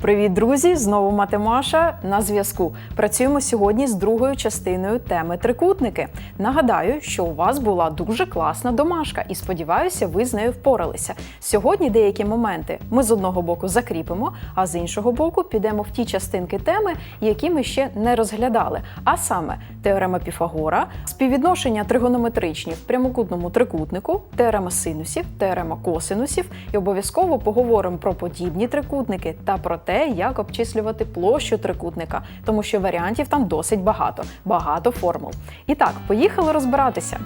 Привіт, друзі! Знову Матемаша на зв'язку. Працюємо сьогодні з другою частиною теми трикутники. Нагадаю, що у вас була дуже класна домашка, і сподіваюся, ви з нею впоралися. Сьогодні деякі моменти ми з одного боку закріпимо, а з іншого боку підемо в ті частинки теми, які ми ще не розглядали. А саме теорема Піфагора, співвідношення тригонометричні в прямокутному трикутнику, теорема синусів, теорема косинусів, і обов'язково поговоримо про подібні трикутники та про те, як обчислювати площу трикутника, тому що варіантів там досить багато, багато формул. І так, поїхали розбиратися.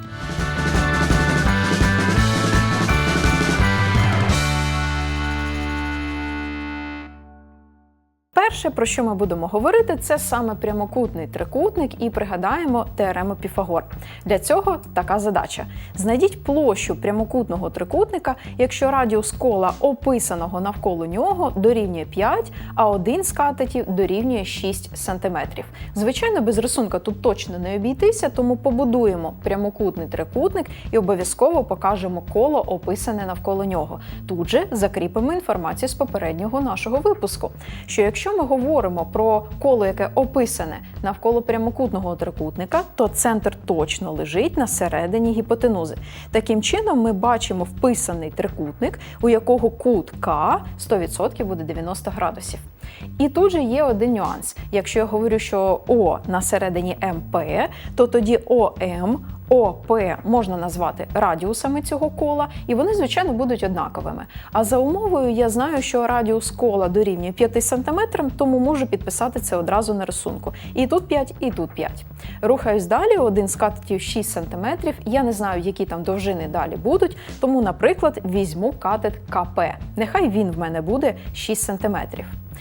Перше, про що ми будемо говорити, це саме прямокутний трикутник, і пригадаємо теорему Піфагор. Для цього така задача: знайдіть площу прямокутного трикутника, якщо радіус кола, описаного навколо нього, дорівнює 5, а один з катетів дорівнює 6 см. Звичайно, без рисунка тут точно не обійтися, тому побудуємо прямокутний трикутник і обов'язково покажемо коло, описане навколо нього. Тут же закріпимо інформацію з попереднього нашого випуску. Що якщо ми говоримо про коло, яке описане навколо прямокутного трикутника, то центр точно лежить на середині гіпотенузи. Таким чином, ми бачимо вписаний трикутник, у якого кут К 100% буде 90 градусів. І тут же є один нюанс. Якщо я говорю, що О на середині МП, то тоді ОМ, ОП можна назвати радіусами цього кола, і вони, звичайно, будуть однаковими. А за умовою я знаю, що радіус кола дорівнює 5 см, тому можу підписати це одразу на рисунку. І тут 5, і тут 5. Рухаюсь далі, один з катетів 6 см. Я не знаю, які там довжини далі будуть, тому, наприклад, візьму катет КП. Нехай він в мене буде 6 см.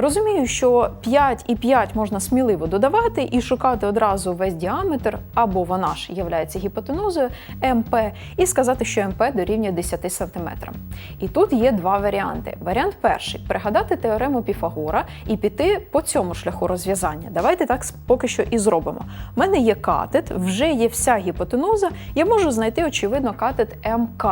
Розумію, що 5 і 5 можна сміливо додавати і шукати одразу весь діаметр, або вона ж є гіпотенузою МП, і сказати, що МП дорівнює 10 см. І тут є два варіанти. Варіант перший пригадати теорему Піфагора і піти по цьому шляху розв'язання. Давайте так поки що і зробимо. У мене є катет, вже є вся гіпотенуза, я можу знайти, очевидно, катет МК.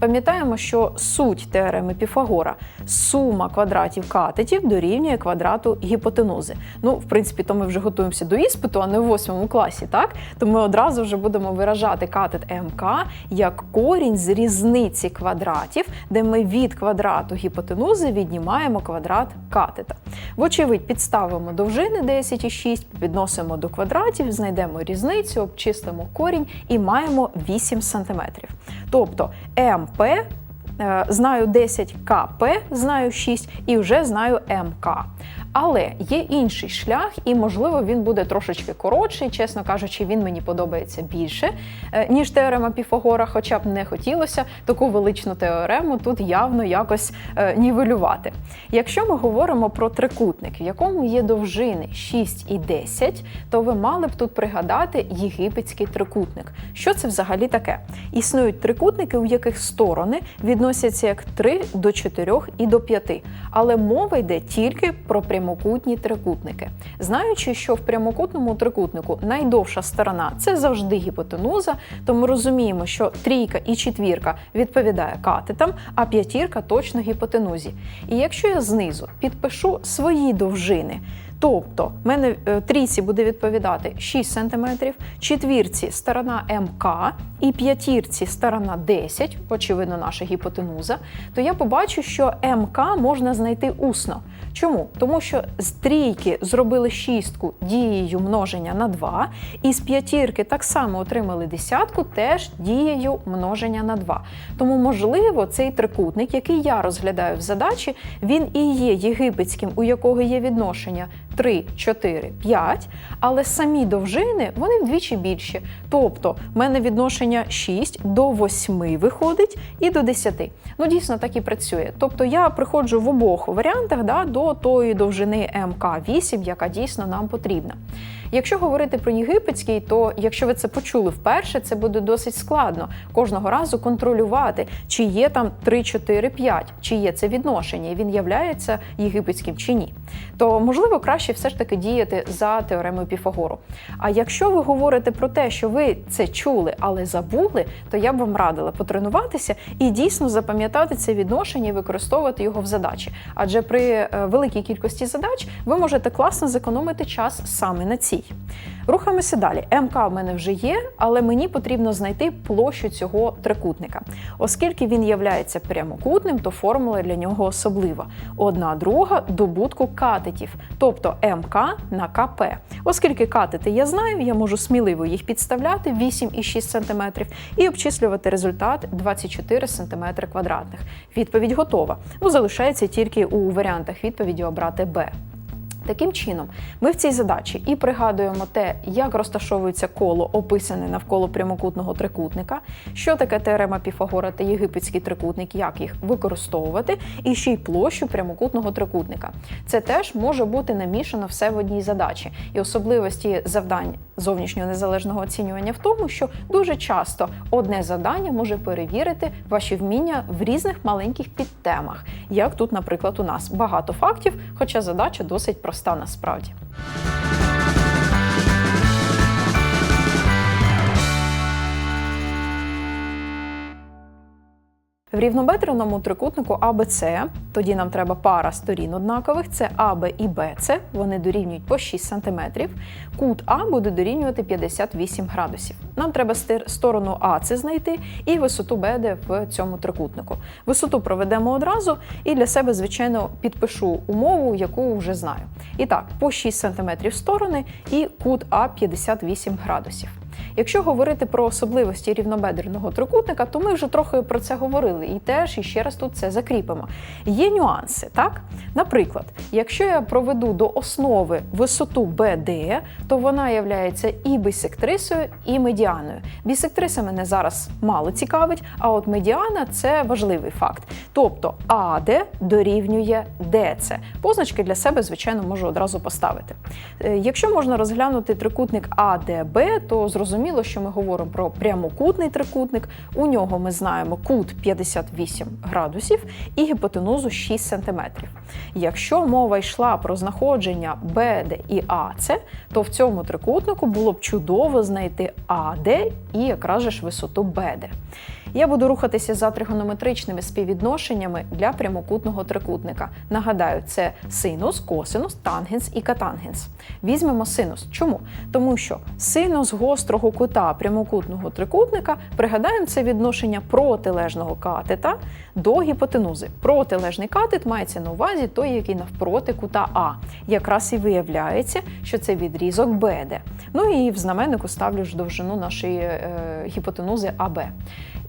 Пам'ятаємо, що суть теореми Піфагора сума квадратів катетів дорівнює квадрату гіпотенузи. Ну, в принципі, то ми вже готуємося до іспиту, а не в восьмому класі, так? То ми одразу вже будемо виражати катет МК як корінь з різниці квадратів, де ми від квадрату гіпотенузи віднімаємо квадрат катета. Вочевидь, підставимо довжини 10 і 6, підносимо до квадратів, знайдемо різницю, обчислимо корінь і маємо 8 см. Тобто МП знаю 10 КП, знаю 6 і вже знаю МК. Але є інший шлях, і, можливо, він буде трошечки коротший, чесно кажучи, він мені подобається більше, е, ніж теорема Піфагора, хоча б не хотілося таку величну теорему тут явно якось е, нівелювати. Якщо ми говоримо про трикутник, в якому є довжини 6 і 10, то ви мали б тут пригадати єгипетський трикутник. Що це взагалі таке? Існують трикутники, у яких сторони відносяться як 3 до 4 і до 5, але мова йде тільки про прямі прямокутні трикутники. Знаючи, що в прямокутному трикутнику найдовша сторона це завжди гіпотенуза, то ми розуміємо, що трійка і четвірка відповідає катетам, а п'ятірка точно гіпотенузі. І якщо я знизу підпишу свої довжини, Тобто, в мене е, трійці буде відповідати 6 см, четвірці сторона МК і п'ятірці сторона 10, очевидно, наша гіпотенуза, то я побачу, що МК можна знайти усно. Чому? Тому що з трійки зробили шістку дією множення на 2, і з п'ятірки так само отримали десятку теж дією множення на 2. Тому, можливо, цей трикутник, який я розглядаю в задачі, він і є єгипетським, у якого є відношення 3, 4, 5, але самі довжини вони вдвічі більші. Тобто, в мене відношення 6 до 8 виходить і до 10. Ну, дійсно так і працює. Тобто я приходжу в обох варіантах да, до тої довжини МК8, яка дійсно нам потрібна. Якщо говорити про єгипетський, то якщо ви це почули вперше, це буде досить складно кожного разу контролювати, чи є там 3, 4, 5, чи є це відношення, і він являється єгипетським чи ні. То можливо краще все ж таки діяти за теоремою Піфагору. А якщо ви говорите про те, що ви це чули, але забули, то я б вам радила потренуватися і дійсно запам'ятати це відношення і використовувати його в задачі. Адже при е, великій кількості задач ви можете класно зекономити час саме на цій. Рухаємося далі. МК в мене вже є, але мені потрібно знайти площу цього трикутника. Оскільки він являється прямокутним, то формула для нього особлива. Одна друга добутку катетів, тобто МК на КП. Оскільки катети я знаю, я можу сміливо їх підставляти 8,6 см і обчислювати результат 24 см квадратних. Відповідь готова. Ну, залишається тільки у варіантах відповіді обрати Б. Таким чином, ми в цій задачі і пригадуємо те, як розташовується коло, описане навколо прямокутного трикутника, що таке теорема Піфагора та єгипетський трикутник, як їх використовувати, і ще й площу прямокутного трикутника. Це теж може бути намішано все в одній задачі. І особливості завдань зовнішнього незалежного оцінювання в тому, що дуже часто одне завдання може перевірити ваші вміння в різних маленьких підтемах, як тут, наприклад, у нас багато фактів, хоча задача досить проста насправді. В рівнобедреному трикутнику АБЦ, тоді нам треба пара сторін однакових, це АБ і БЦ, вони дорівнюють по 6 см. Кут А буде дорівнювати 58 градусів. Нам треба сторону АЦ знайти і висоту БД в цьому трикутнику. Висоту проведемо одразу і для себе, звичайно, підпишу умову, яку вже знаю. І так, по 6 см сторони і кут А 58 градусів. Якщо говорити про особливості рівнобедреного трикутника, то ми вже трохи про це говорили і теж і ще раз тут це закріпимо. Є нюанси, так? Наприклад, якщо я проведу до основи висоту BD, то вона є і бісектрисою, і медіаною. Бісектриса мене зараз мало цікавить, а от медіана це важливий факт. Тобто АД дорівнює ДЦ. Позначки для себе, звичайно, можу одразу поставити. Е, Якщо можна розглянути трикутник АДБ, то зрозуміло, що ми говоримо про прямокутний трикутник. У нього ми знаємо кут 58 градусів і гіпотенузу 6 см. Якщо мова йшла про знаходження БД і АЦ, то в цьому трикутнику було б чудово знайти АД і якраз ж висоту БД. Я буду рухатися за тригонометричними співвідношеннями для прямокутного трикутника. Нагадаю, це синус, косинус, тангенс і катангенс. Візьмемо синус. Чому? Тому що синус гострого кута прямокутного трикутника, пригадаємо, це відношення протилежного катета до гіпотенузи. Протилежний катет мається на увазі той, який навпроти кута А. Якраз і виявляється, що це відрізок БД. Ну і в знаменнику ставлю ж довжину нашої е, гіпотенузи АБ.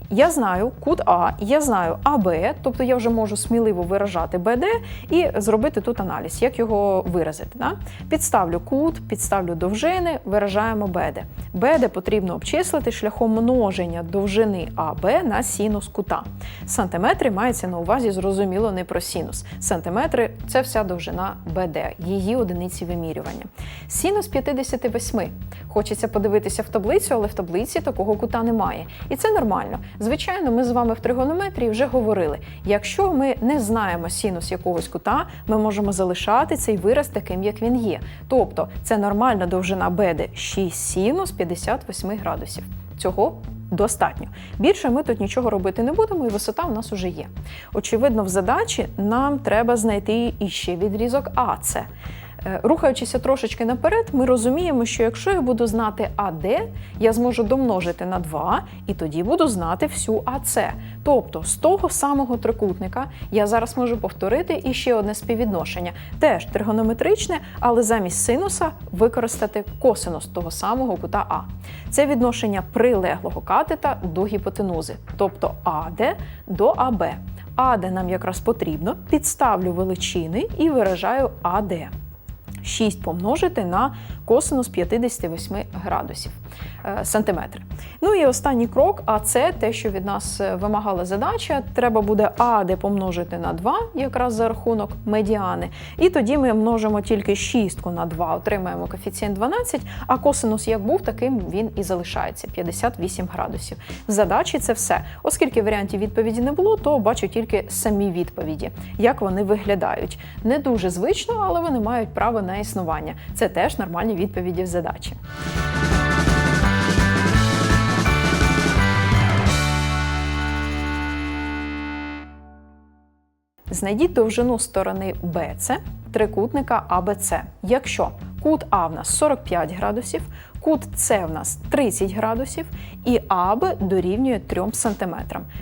Я знаю кут А, я знаю АБ, тобто я вже можу сміливо виражати БД і зробити тут аналіз, як його виразити. Да? Підставлю кут, підставлю довжини, виражаємо БД. БД потрібно обчислити шляхом множення довжини АБ на синус кута. Сантиметри мається на увазі, зрозуміло, не про синус. Сантиметри це вся довжина БД, її одиниці вимірювання. Синус 58. Хочеться подивитися в таблицю, але в таблиці такого кута немає. І це нормально. Звичайно, ми з вами в тригонометрії вже говорили: якщо ми не знаємо синус якогось кута, ми можемо залишати цей вираз таким, як він є. Тобто це нормальна довжина БД 6 синус 58 градусів. Цього достатньо. Більше ми тут нічого робити не будемо, і висота у нас уже є. Очевидно, в задачі нам треба знайти іще відрізок АЦ. Е, Рухаючися трошечки наперед, ми розуміємо, що якщо я буду знати АД, я зможу домножити на 2 і тоді буду знати всю АЦ. Тобто з того самого трикутника я зараз можу повторити і ще одне співвідношення, теж тригонометричне, але замість синуса використати косинус того самого кута А. Це відношення прилеглого катета до гіпотенузи, тобто АД до АБ. АД нам якраз потрібно, підставлю величини і виражаю АД. 6 помножити на косинус 58 градусів. Е, сантиметри. Ну і останній крок, а це те, що від нас е, вимагала задача. Треба буде АД помножити на 2, якраз за рахунок медіани. І тоді ми множимо тільки шістку на 2, отримаємо коефіцієнт 12, а косинус як був, таким він і залишається 58 градусів. Задачі це все. Оскільки варіантів відповіді не було, то бачу тільки самі відповіді, як вони виглядають. Не дуже звично, але вони мають право на існування. Це теж нормальні відповіді в задачі. Знайдіть довжину сторони BC трикутника ABC. Якщо кут А в нас 45 градусів, кут С в нас 30 градусів і АБ дорівнює 3 см.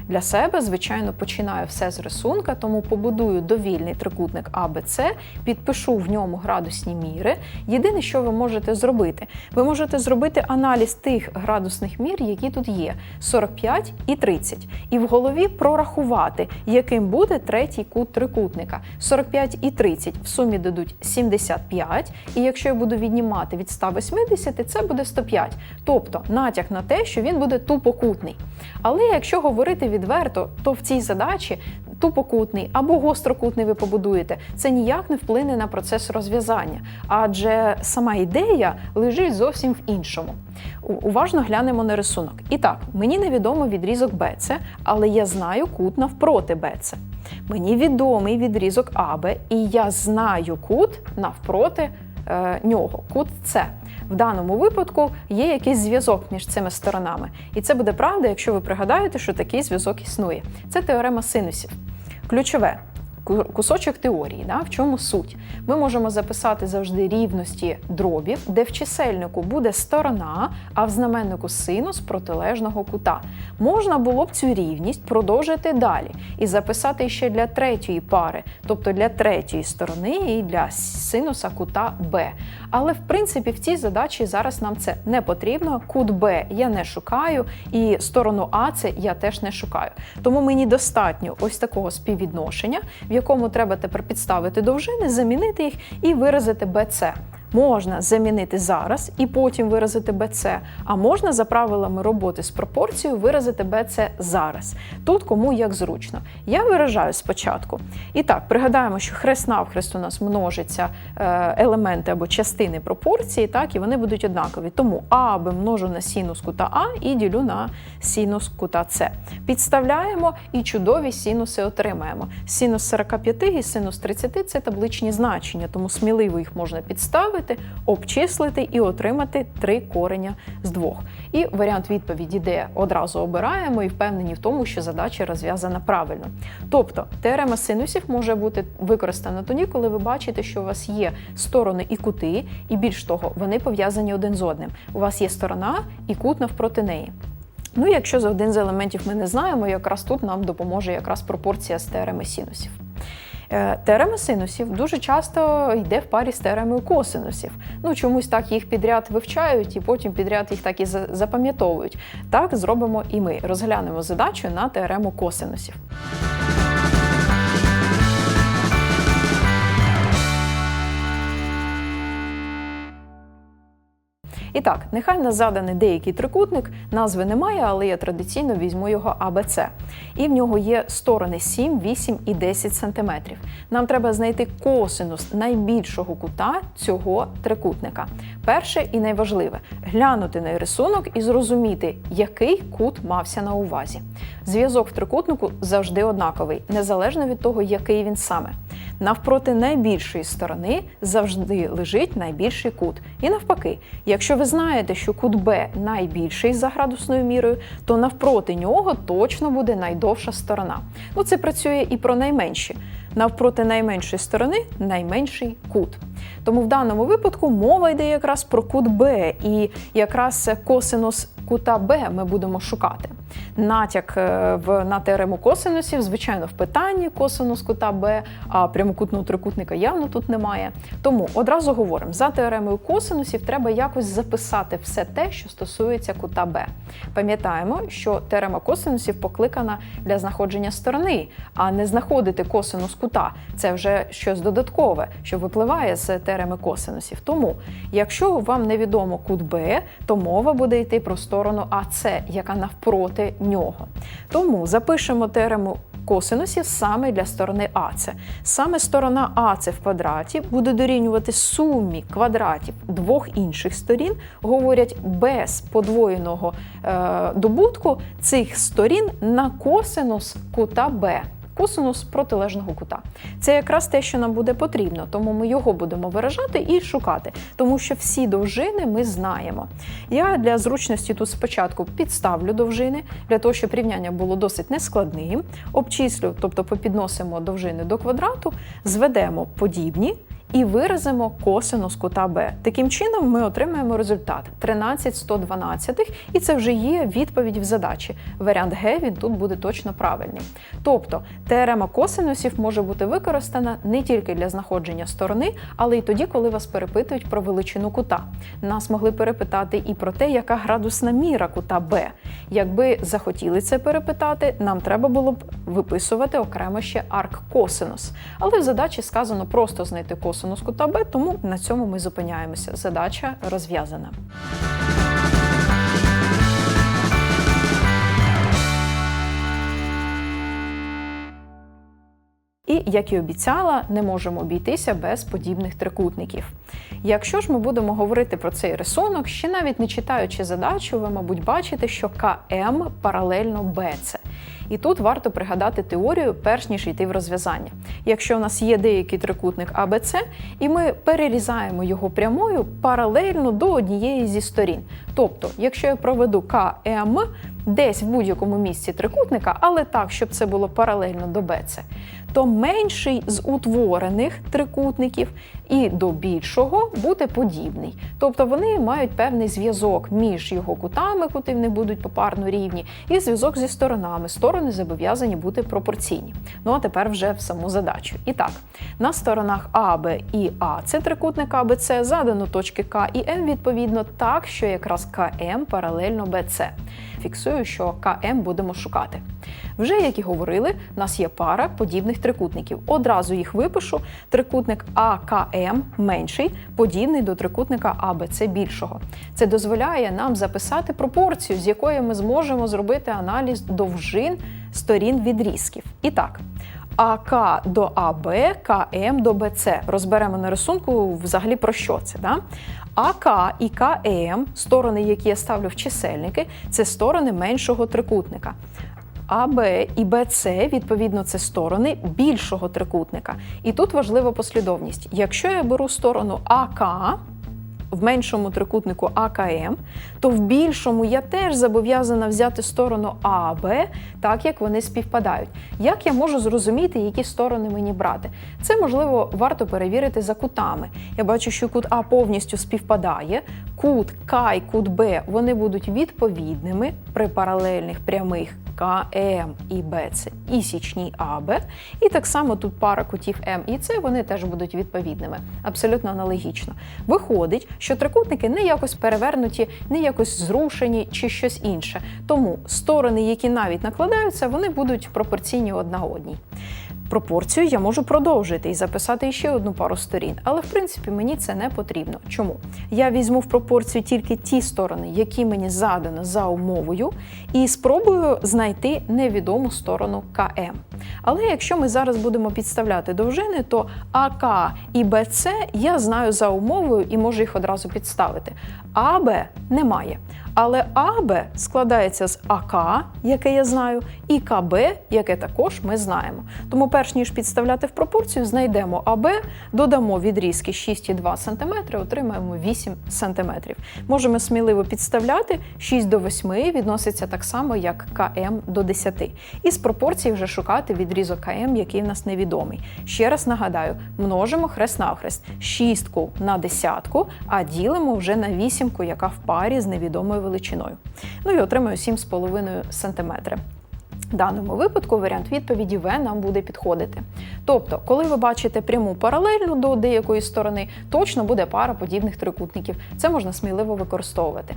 Для себе, звичайно, починаю все з рисунка, тому побудую довільний трикутник АБЦ, підпишу в ньому градусні міри. Єдине, що ви можете зробити, ви можете зробити аналіз тих градусних мір, які тут є: 45 і 30. І в голові прорахувати, яким буде третій кут трикутника. 45 і 30 в сумі дадуть 75. І якщо я буду віднімати від 180, це буде 105. Тобто натяк на те, що він буде тупокутний. Але якщо говорити відверто, то в цій задачі тупокутний або гострокутний ви побудуєте, це ніяк не вплине на процес розв'язання, адже сама ідея лежить зовсім в іншому. Уважно глянемо на рисунок. І так, мені невідомо відрізок BC, але я знаю кут навпроти BC. Мені відомий відрізок АБ, і я знаю кут навпроти е, нього, кут С. В даному випадку є якийсь зв'язок між цими сторонами. І це буде правда, якщо ви пригадаєте, що такий зв'язок існує. Це теорема синусів. Ключове кусочок теорії. Да? В чому суть? Ми можемо записати завжди рівності дробів, де в чисельнику буде сторона, а в знаменнику синус протилежного кута. Можна було б цю рівність продовжити далі і записати ще для третьої пари, тобто для третьої сторони і для синуса кута Б. Але в принципі в цій задачі зараз нам це не потрібно. Кут Б я не шукаю, і сторону А це я теж не шукаю. Тому мені достатньо ось такого співвідношення, в якому треба тепер підставити довжини, замінити їх і виразити BC. Можна замінити зараз і потім виразити BC, а можна за правилами роботи з пропорцією виразити BC зараз. Тут кому як зручно. Я виражаю спочатку. І так, пригадаємо, що хрест навхрест у нас множиться е, елементи або частини пропорції, так, і вони будуть однакові. Тому А або множу на синус кута А і ділю на синус кута С. Підставляємо і чудові синуси отримаємо. Синус 45 і синус 30 це табличні значення, тому сміливо їх можна підставити, обчислити і отримати три кореня з двох. І варіант відповіді, де одразу обираємо і впевнені в тому, що задача розв'язана правильно. Тобто теорема синусів може бути використана тоді, коли ви бачите, що у вас є сторони і кути, і більш того, вони пов'язані один з одним. У вас є сторона і кут навпроти неї. Ну, якщо за один з елементів ми не знаємо, якраз тут нам допоможе якраз пропорція з теореми синусів. Е, Теорема синусів дуже часто йде в парі з теоремою косинусів. Ну, чомусь так їх підряд вивчають і потім підряд їх так і за- запам'ятовують. Так зробимо і ми. Розглянемо задачу на теорему косинусів. І так, нехай нас заданий деякий трикутник, назви немає, але я традиційно візьму його АБЦ. І в нього є сторони 7, 8 і 10 см. Нам треба знайти косинус найбільшого кута цього трикутника. Перше і найважливе глянути на рисунок і зрозуміти, який кут мався на увазі. Зв'язок в трикутнику завжди однаковий, незалежно від того, який він саме. Навпроти найбільшої сторони завжди лежить найбільший кут. І навпаки, якщо ви знаєте, що кут Б найбільший за градусною мірою, то навпроти нього точно буде найдовша сторона. Ну, це працює і про найменші. Навпроти найменшої сторони найменший кут. Тому в даному випадку мова йде якраз про кут Б, і якраз косинус кута Б ми будемо шукати. Натяк е, в на теорему косинусів, звичайно, в питанні косинус кута Б, а прямокутного трикутника явно тут немає. Тому одразу говоримо, за теоремою косинусів треба якось записати все те, що стосується кута Б. Пам'ятаємо, що теорема косинусів покликана для знаходження сторони, а не знаходити косинус кута. Це вже щось додаткове, що випливає з теореми косинусів. Тому, якщо вам невідомо кут Б, то мова буде йти про сторону АС, яка навпроти нього. Тому запишемо теорему косинусів саме для сторони АЦ. Саме сторона АЦ в квадраті буде дорівнювати сумі квадратів двох інших сторін, говорять без подвоєного е, добутку цих сторін на косинус кута Б. Косинус протилежного кута. Це якраз те, що нам буде потрібно, тому ми його будемо виражати і шукати, тому що всі довжини ми знаємо. Я для зручності тут спочатку підставлю довжини, для того, щоб рівняння було досить нескладним. Обчислю, тобто попідносимо довжини до квадрату, зведемо подібні. І виразимо косинус кута Б. Таким чином ми отримаємо результат 13 112, і це вже є відповідь в задачі. Варіант Г він тут буде точно правильний. Тобто теорема косинусів може бути використана не тільки для знаходження сторони, але й тоді, коли вас перепитують про величину кута. Нас могли перепитати і про те, яка градусна міра кута Б. Якби захотіли це перепитати, нам треба було б виписувати окремо ще арк косинус. Але в задачі сказано просто знайти косинус кута Б, тому на цьому ми зупиняємося. Задача розв'язана. І, як і обіцяла, не можемо обійтися без подібних трикутників. Якщо ж ми будемо говорити про цей рисунок, ще навіть не читаючи задачу, ви, мабуть, бачите, що КМ паралельно БЦ. І тут варто пригадати теорію, перш ніж йти в розв'язання. Якщо у нас є деякий трикутник АБЦ, і ми перерізаємо його прямою паралельно до однієї зі сторін. Тобто, якщо я проведу КМ десь в будь-якому місці трикутника, але так, щоб це було паралельно до БЦ, то менший з утворених трикутників і до більшого буде подібний. Тобто вони мають певний зв'язок між його кутами, кути не будуть попарно рівні, і зв'язок зі сторонами. Сторони зобов'язані бути пропорційні. Ну а тепер вже в саму задачу. І так, на сторонах АБ і А це трикутник АБЦ, задано точки К і М відповідно так, що якраз КМ паралельно БЦ. Фіксую, що КМ будемо шукати. Вже, як і говорили, в нас є пара подібних трикутників. Одразу їх випишу. Трикутник АКМ менший, подібний до трикутника АБЦ більшого. Це дозволяє нам записати пропорцію, з якої ми зможемо зробити аналіз довжин сторін відрізків. І так. АК до АБ, КМ до БЦ. Розберемо на рисунку взагалі про що це. Да? АК і КМ, сторони, які я ставлю в чисельники, це сторони меншого трикутника. АБ і БЦ, відповідно, це сторони більшого трикутника. І тут важлива послідовність. Якщо я беру сторону АК, в меншому трикутнику АКМ, то в більшому я теж зобов'язана взяти сторону АБ, так як вони співпадають. Як я можу зрозуміти, які сторони мені брати? Це можливо варто перевірити за кутами. Я бачу, що кут А повністю співпадає, кут К і кут Б вони будуть відповідними при паралельних прямих. КМ і БЦ і січній АБ. І так само тут пара кутів М і С, вони теж будуть відповідними. Абсолютно аналогічно. Виходить, що трикутники не якось перевернуті, не якось зрушені чи щось інше. Тому сторони, які навіть накладаються, вони будуть пропорційні одна одній. Пропорцію я можу продовжити і записати ще одну пару сторін, але в принципі мені це не потрібно. Чому? Я візьму в пропорцію тільки ті сторони, які мені задано за умовою, і спробую знайти невідому сторону КМ. Але якщо ми зараз будемо підставляти довжини, то АК і БЦ я знаю за умовою і можу їх одразу підставити. АБ немає. Але АБ складається з АК, яке я знаю, і КБ, яке також ми знаємо. Тому, перш ніж підставляти в пропорцію, знайдемо АБ, додамо відрізки 6,2 см, отримаємо 8 см. Можемо сміливо підставляти 6 до 8 відноситься так само, як КМ до 10. І з пропорції вже шукати відрізок КМ, який в нас невідомий. Ще раз нагадаю, множимо хрест навхрест шістку на десятку, а ділимо вже на вісімку, яка в парі з невідомою величиною. Ну і отримаю 7,5 см. В даному випадку варіант відповіді В нам буде підходити. Тобто, коли ви бачите пряму паралельну до деякої сторони, точно буде пара подібних трикутників. Це можна сміливо використовувати.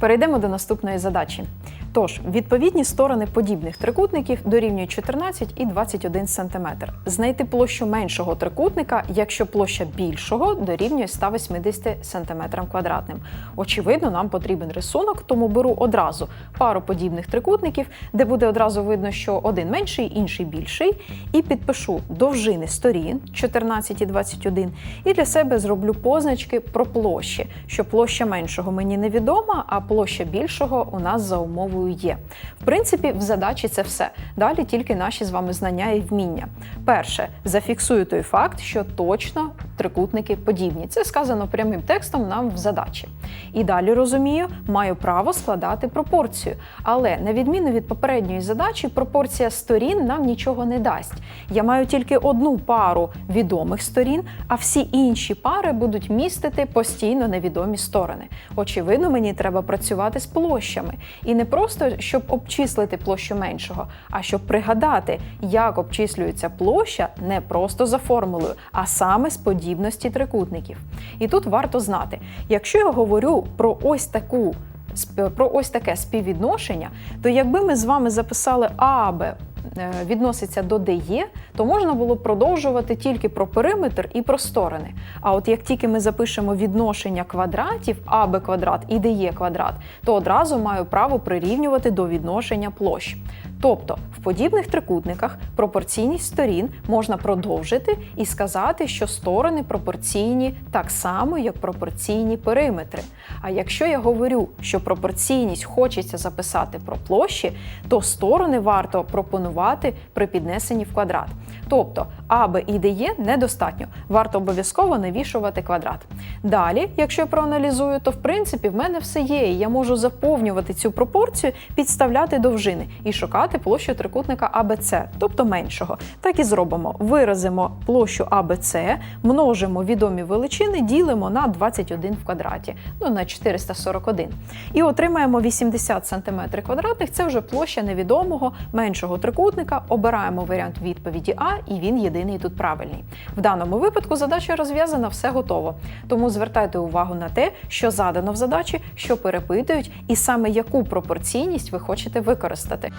Перейдемо до наступної задачі. Тож, відповідні сторони подібних трикутників дорівнюють 14 і 21 см. Знайти площу меншого трикутника, якщо площа більшого дорівнює 180 см квадратним. Очевидно, нам потрібен рисунок, тому беру одразу пару подібних трикутників, де буде одразу видно, що один менший, інший більший, і підпишу довжини сторін 14 і 21, і для себе зроблю позначки про площі, що площа меншого мені невідома, а площа більшого у нас за умовою є. В принципі, в задачі це все. Далі тільки наші з вами знання і вміння. Перше, зафіксую той факт, що точно трикутники подібні. Це сказано прямим текстом нам в задачі. І далі розумію, маю право складати пропорцію. Але на відміну від попередньої задачі, пропорція сторін нам нічого не дасть. Я маю тільки одну пару відомих сторін, а всі інші пари будуть містити постійно невідомі сторони. Очевидно, мені треба працювати з площами. І не просто щоб обчислити площу меншого, а щоб пригадати, як обчислюється площа не просто за формулою, а саме з подібності трикутників. І тут варто знати, якщо я говорю про ось таку. Про ось таке співвідношення, то якби ми з вами записали АБ відноситься до ДЄ, то можна було продовжувати тільки про периметр і про сторони. А от як тільки ми запишемо відношення квадратів АБ квадрат і ДЕ квадрат, то одразу маю право прирівнювати до відношення площ. Тобто в подібних трикутниках пропорційність сторін можна продовжити і сказати, що сторони пропорційні так само, як пропорційні периметри. А якщо я говорю, що пропорційність хочеться записати про площі, то сторони варто пропонувати при піднесенні в квадрат. Тобто АБ і ДЕ недостатньо, варто обов'язково навішувати квадрат. Далі, якщо я проаналізую, то в принципі в мене все є. і Я можу заповнювати цю пропорцію, підставляти довжини і шукати площу трикутника АБЦ, тобто меншого. Так і зробимо. Виразимо площу АБЦ, множимо відомі величини, ділимо на 21 в квадраті, ну на 441. І отримаємо 80 см квадратних. Це вже площа невідомого меншого трикутника. Обираємо варіант відповіді А, і він єдиний тут правильний. В даному випадку задача розв'язана, все готово. Тому звертайте увагу на те, що задано в задачі, що перепитують, і саме яку пропорційність ви хочете використати.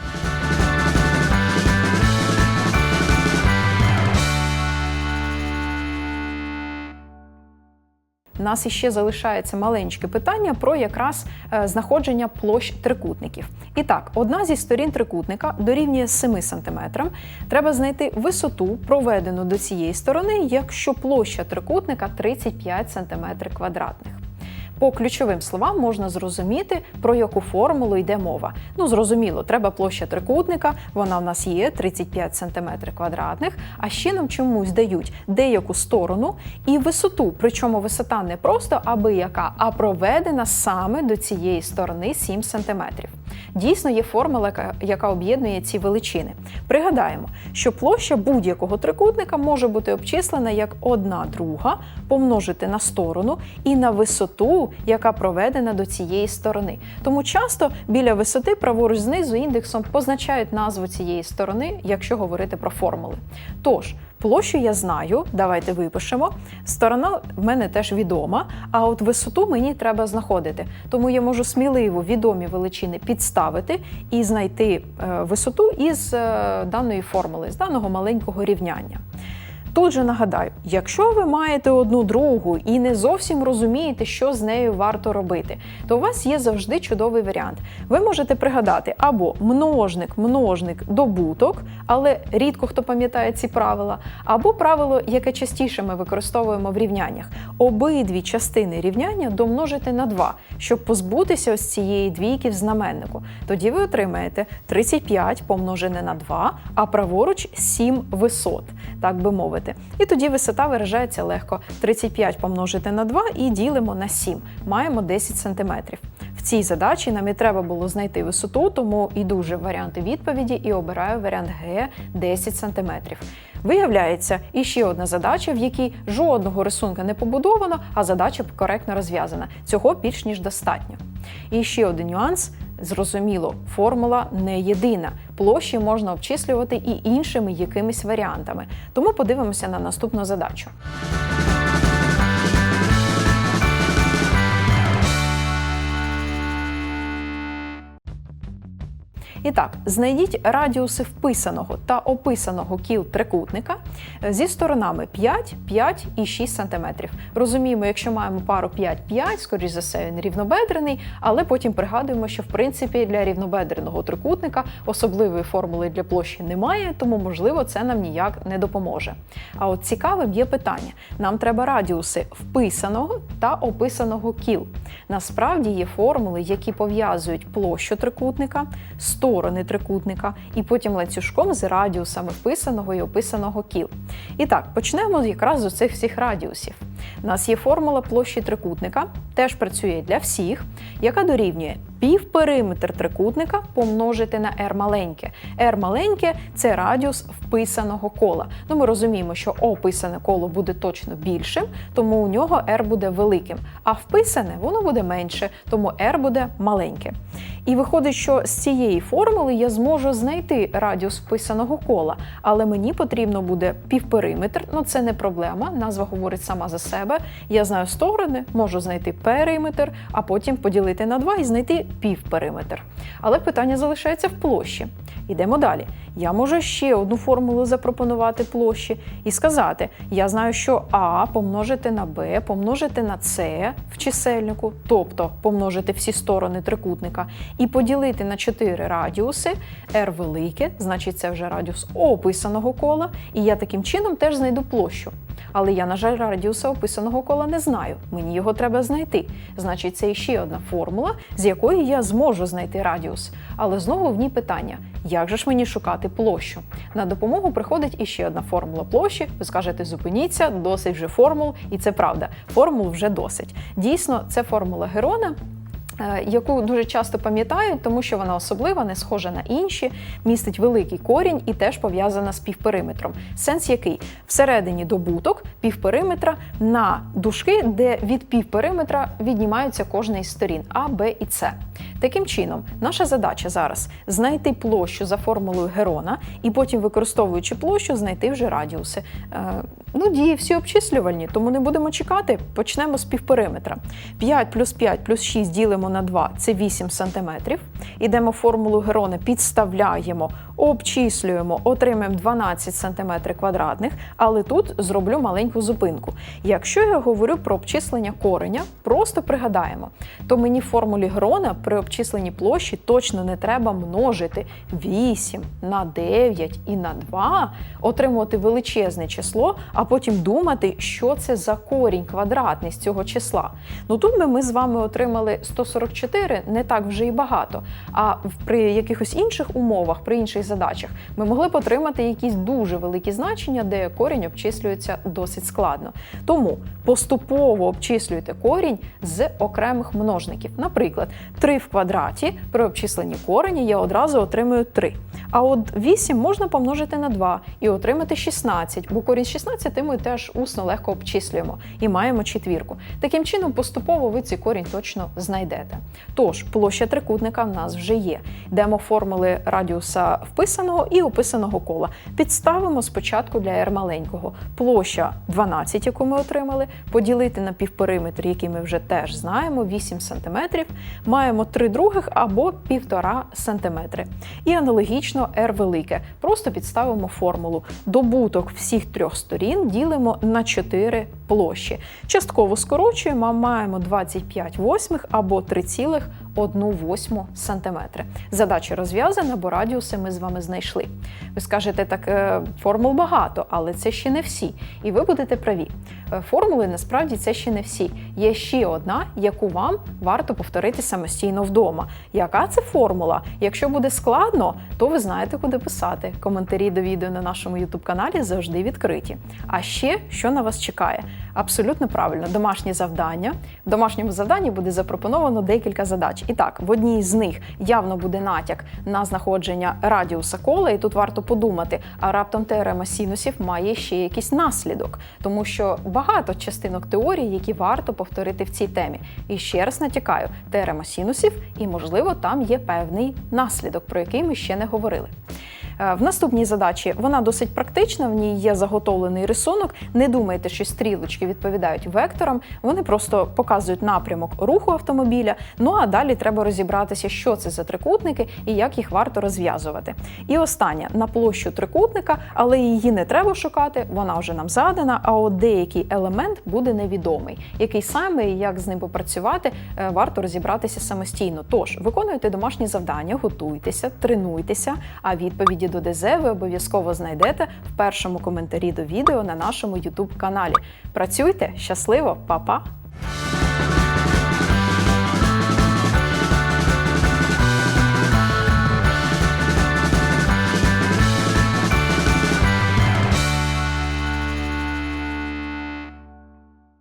У нас іще залишається маленьке питання про якраз е, знаходження площ трикутників. І так, одна зі сторін трикутника дорівнює 7 см. Треба знайти висоту, проведену до цієї сторони, якщо площа трикутника 35 см квадратних. По ключовим словам можна зрозуміти, про яку формулу йде мова. Ну, зрозуміло, треба площа трикутника, вона в нас є 35 см квадратних, а ще нам чомусь дають деяку сторону і висоту. Причому висота не просто аби яка, а проведена саме до цієї сторони 7 см. Дійсно, є формула, яка об'єднує ці величини. Пригадаємо, що площа будь-якого трикутника може бути обчислена як одна друга помножити на сторону і на висоту, яка проведена до цієї сторони. Тому часто біля висоти праворуч знизу індексом позначають назву цієї сторони, якщо говорити про формули. Тож, Площу я знаю, давайте випишемо. Сторона в мене теж відома, а от висоту мені треба знаходити. Тому я можу сміливо відомі величини підставити і знайти е, висоту із е, даної формули, з даного маленького рівняння. Тут же нагадаю, якщо ви маєте одну другу і не зовсім розумієте, що з нею варто робити, то у вас є завжди чудовий варіант. Ви можете пригадати або множник, множник, добуток, але рідко хто пам'ятає ці правила, або правило, яке частіше ми використовуємо в рівняннях. Обидві частини рівняння домножити на 2, щоб позбутися ось цієї двійки в знаменнику. Тоді ви отримаєте 35 помножене на 2, а праворуч 7 висот, так би мовити. Ставити. І тоді висота виражається легко. 35 помножити на 2 і ділимо на 7. Маємо 10 см. Цій задачі нам і треба було знайти висоту, тому іду вже в варіанти відповіді і обираю варіант Г 10 см. Виявляється, іще одна задача, в якій жодного рисунка не побудовано, а задача коректно розв'язана. Цього більш ніж достатньо. І ще один нюанс. Зрозуміло, формула не єдина. Площі можна обчислювати і іншими якимись варіантами. Тому подивимося на наступну задачу. І так, знайдіть радіуси вписаного та описаного кіл трикутника зі сторонами 5, 5 і 6 см. Розуміємо, якщо маємо пару 5, 5, скоріш за все, він рівнобедрений, але потім пригадуємо, що в принципі для рівнобедреного трикутника особливої формули для площі немає, тому можливо це нам ніяк не допоможе. А от цікавим є питання: нам треба радіуси вписаного та описаного кіл. Насправді є формули, які пов'язують площу трикутника, сторони трикутника, і потім ланцюжком з радіусами вписаного і описаного кіл. І так, почнемо якраз з оцих всіх радіусів. У нас є формула площі трикутника, теж працює для всіх, яка дорівнює півпериметр трикутника помножити на r маленьке. r маленьке це радіус вписаного кола. Ну, ми розуміємо, що описане коло буде точно більшим, тому у нього r буде великим. А вписане воно буде менше, тому r буде маленьке. І виходить, що з цієї формули я зможу знайти радіус вписаного кола, але мені потрібно буде півпериметр. Ну це не проблема. Назва говорить сама за себе. Я знаю сторони, можу знайти периметр, а потім поділити на два і знайти півпериметр. Але питання залишається в площі. Йдемо далі. Я можу ще одну формулу запропонувати площі і сказати: я знаю, що А помножити на Б, помножити на С в чисельнику, тобто помножити всі сторони трикутника, і поділити на 4 радіуси R велике, значить це вже радіус описаного кола, і я таким чином теж знайду площу. Але я, на жаль, радіуса описаного кола не знаю. Мені його треба знайти. Значить, це ще одна формула, з якої я зможу знайти радіус. Але знову в ній питання: як же ж мені шукати площу? На допомогу приходить іще одна формула площі. Ви скажете, зупиніться, досить вже формул, і це правда. Формул вже досить. Дійсно, це формула Герона. Е, Яку дуже часто пам'ятають, тому що вона особлива, не схожа на інші, містить великий корінь і теж пов'язана з півпериметром. Сенс який? Всередині добуток півпериметра на дужки, де від півпериметра віднімаються кожна із сторін А, Б і С. Таким чином, наша задача зараз знайти площу за формулою Герона і потім, використовуючи площу, знайти вже радіуси. Е, ну, дії всі обчислювальні, тому не будемо чекати. Почнемо з півпериметра. 5 плюс 5 плюс 6 ділимо на 2 це 8 см. Ідемо формулу Герона, підставляємо, обчислюємо, отримаємо 12 см квадратних, але тут зроблю маленьку зупинку. Якщо я говорю про обчислення кореня, просто пригадаємо, то мені в формулі Грона при обчисленні площі точно не треба множити 8 на 9 і на 2, отримувати величезне число, а потім думати, що це за корінь квадратний з цього числа. Ну тут би ми з вами отримали 144, не так вже і багато. А при якихось інших умовах, при інших задачах, ми могли б отримати якісь дуже великі значення, де корінь обчислюється досить складно. Тому поступово обчислюйте корінь з окремих множників. Наприклад, 3 в квадраті при обчисленні кореня я одразу отримую 3. А от 8 можна помножити на 2 і отримати 16, бо корінь 16 ми теж усно легко обчислюємо і маємо четвірку. Таким чином, поступово ви цей корінь точно знайдете. Тож, площа трикутника в нас вже є. Йдемо формули радіуса вписаного і описаного кола. Підставимо спочатку для r маленького. Площа 12, яку ми отримали, поділити на півпериметр, який ми вже теж знаємо, 8 см. Маємо 3 других або 1,5 см. І аналогічно r велике. Просто підставимо формулу. Добуток всіх трьох сторін ділимо на 4 площі. Частково скорочуємо, маємо 25 восьмих або 3,1 1 восьму сантиметри. Задача розв'язана, бо радіуси ми з вами знайшли. Ви скажете, так е, формул багато, але це ще не всі. І ви будете праві. Е, Формули насправді це ще не всі. Є ще одна, яку вам варто повторити самостійно вдома. Яка це формула? Якщо буде складно, то ви знаєте, куди писати. Коментарі до відео на нашому youtube каналі завжди відкриті. А ще що на вас чекає? Абсолютно правильно, домашнє завдання. В домашньому завданні буде запропоновано декілька задач. І так, в одній з них явно буде натяк на знаходження радіуса кола, і тут варто подумати, а раптом теорема синусів має ще якийсь наслідок, тому що багато частинок теорії, які варто повторити в цій темі. І ще раз натякаю, теорема синусів, і можливо там є певний наслідок, про який ми ще не говорили. Е, В наступній задачі вона досить практична, в ній є заготовлений рисунок. Не думайте, що стрілочки відповідають векторам, вони просто показують напрямок руху автомобіля. Ну а далі треба розібратися, що це за трикутники і як їх варто розв'язувати. І останнє на площу трикутника, але її не треба шукати, вона вже нам задана. А от деякий елемент буде невідомий. Який саме і як з ним попрацювати, е, варто розібратися самостійно. Тож виконуйте домашні завдання, готуйтеся, тренуйтеся. А відповіді до ДЗ ви обов'язково знайдете в першому коментарі до відео на нашому YouTube каналі. Працюйте щасливо, па-па!